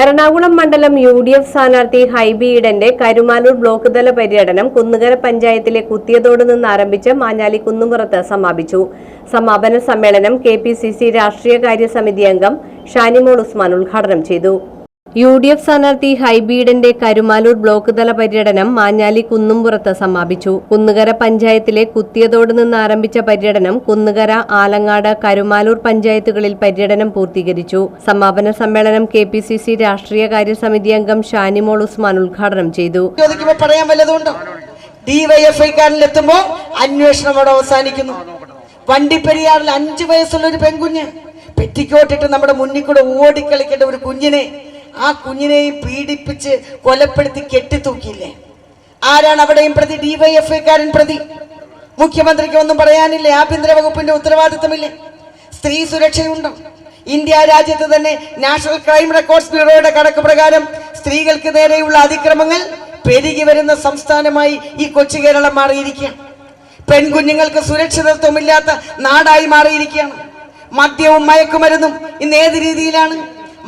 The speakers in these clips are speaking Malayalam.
എറണാകുളം മണ്ഡലം യു ഡി എഫ് സ്ഥാനാർത്ഥി ഹൈബി ഈഡന്റെ കരുമാനൂർ ബ്ലോക്ക് തല പര്യടനം കുന്നുകര പഞ്ചായത്തിലെ കുത്തിയതോട് നിന്ന് ആരംഭിച്ച് മാഞ്ഞാലി കുന്നുംപുറത്ത് സമാപിച്ചു. സമാപന സമ്മേളനം കെ പി സി സി രാഷ്ട്രീയകാര്യ സമിതി അംഗം ഷാനിമോൾ ഉസ്മാൻ ഉദ്ഘാടനം ചെയ്തു. യു ഡി എഫ് സ്ഥാനാർത്ഥി ഹൈബീഡന്റെ കരുമാലൂർ ബ്ലോക്ക് തല പര്യടനം മാഞ്ഞാലി കുന്നുംപുറത്ത് സമാപിച്ചു. കുന്നുകര പഞ്ചായത്തിലെ കുത്തിയതോട് നിന്ന് ആരംഭിച്ച പര്യടനം കുന്നുകര ആലങ്ങാട് കരുമാലൂർ പഞ്ചായത്തുകളിൽ പര്യടനം പൂർത്തീകരിച്ചു. സമാപന സമ്മേളനം കെ പി സി സി രാഷ്ട്രീയകാര്യ സമിതി അംഗം ഷാനിമോൾ ഉസ്മാൻ ഉദ്ഘാടനം ചെയ്തു. പറയാൻ അന്വേഷണം അവിടെ അവസാനിക്കുന്നു. വണ്ടിപ്പെരിയാറിൽ അഞ്ചു വയസ്സുള്ള ഒരു പെൺകുഞ്ഞ്. പെറ്റിക്കോട്ടിട്ട് നമ്മുടെ മുന്നിൽ കൂടെ ഓടിക്കളിക്കേണ്ട ഒരു കുഞ്ഞിനെ ആ കുഞ്ഞിനെയും പീഡിപ്പിച്ച് കൊലപ്പെടുത്തി കെട്ടിത്തൂക്കിയില്ലേ? ആരാണ് അവിടെയും പ്രതി? ഡിവൈഎഫ്ഐക്കാരൻ പ്രതി. മുഖ്യമന്ത്രിക്ക് ഒന്നും പറയാനില്ലേ? ആഭ്യന്തര വകുപ്പിന്റെ ഉത്തരവാദിത്തമില്ലേ സ്ത്രീ സുരക്ഷയുണ്ടോ? ഇന്ത്യ രാജ്യത്ത് തന്നെ നാഷണൽ ക്രൈം റെക്കോർഡ്സ് ബ്യൂറോയുടെ കണക്ക് പ്രകാരം സ്ത്രീകൾക്ക് നേരെയുള്ള അതിക്രമങ്ങൾ പെരുകി വരുന്ന സംസ്ഥാനമായി ഈ കൊച്ചു കേരളം മാറിയിരിക്കുകയാണ്. പെൺകുഞ്ഞുങ്ങൾക്ക് സുരക്ഷിതത്വമില്ലാത്ത നാടായി മാറിയിരിക്കുകയാണ്. മദ്യവും മയക്കുമരുന്നും ഇന്ന് ഏത് രീതിയിലാണ്?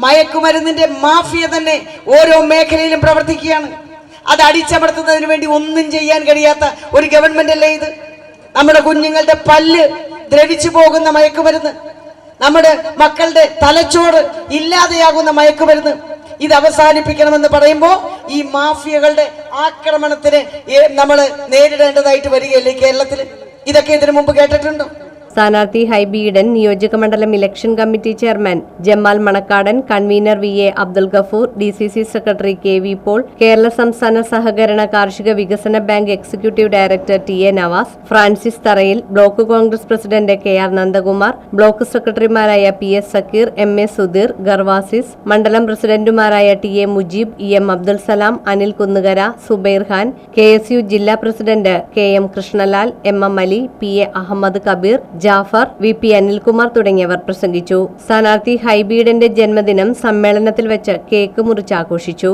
മയക്കുമരുന്നിന്റെ മാഫിയ തന്നെ ഓരോ മേഖലയിലും പ്രവർത്തിക്കുകയാണ്. അത് അടിച്ചമർത്തുന്നതിന് വേണ്ടി ഒന്നും ചെയ്യാൻ കഴിയാത്ത ഒരു ഗവൺമെന്റ് അല്ലേ ഇത്? നമ്മുടെ കുഞ്ഞുങ്ങളുടെ പല്ല് ദ്രവിച്ചു പോകുന്ന മയക്കുമരുന്ന് നമ്മുടെ മക്കളുടെ തലച്ചോറ് ഇല്ലാതെയാകുന്ന മയക്കുമരുന്ന് ഇത് അവസാനിപ്പിക്കണമെന്ന് പറയുമ്പോൾ ഈ മാഫിയകളുടെ ആക്രമണത്തിന് നമ്മൾ നേരിടേണ്ടതായിട്ട് വരികയല്ലേ കേരളത്തിൽ ഇതൊക്കെ ഇതിനു മുമ്പ് കേട്ടിട്ടുണ്ടോ? സ്ഥാനാർത്ഥി ഹൈബി ഇടൻ നിയോജക മണ്ഡലം election committee chairman Jamal Manakkadan convener V A Abdul Gafoor D C C secretary K V Paul Kerala സംസ്ഥാന സഹകരണ കാർഷിക വികസന bank executive director T A Navas Francis Tharayil block Congress president K R Nandakumar block സെക്രട്ടറിമാരായ P S Sakkeer M A Sudheer Gervasis മണ്ഡലം പ്രസിഡന്റുമാരായ T A Mujeeb E M Abdul Salam Anil Kunnukara Subair Khan K S U ജില്ലാ president K M Krishnalal M M Ali P A Ahammed Kabeer Jafar V P Anilkumar തുടങ്ങിയവർ പ്രസംഗിച്ചു. സ്ഥാനാർത്ഥി ഹൈബീഡന്റെ ജന്മദിനം സമ്മേളനത്തിൽ വെച്ച് കേക്ക് മുറിച്ച് ആഘോഷിച്ചു.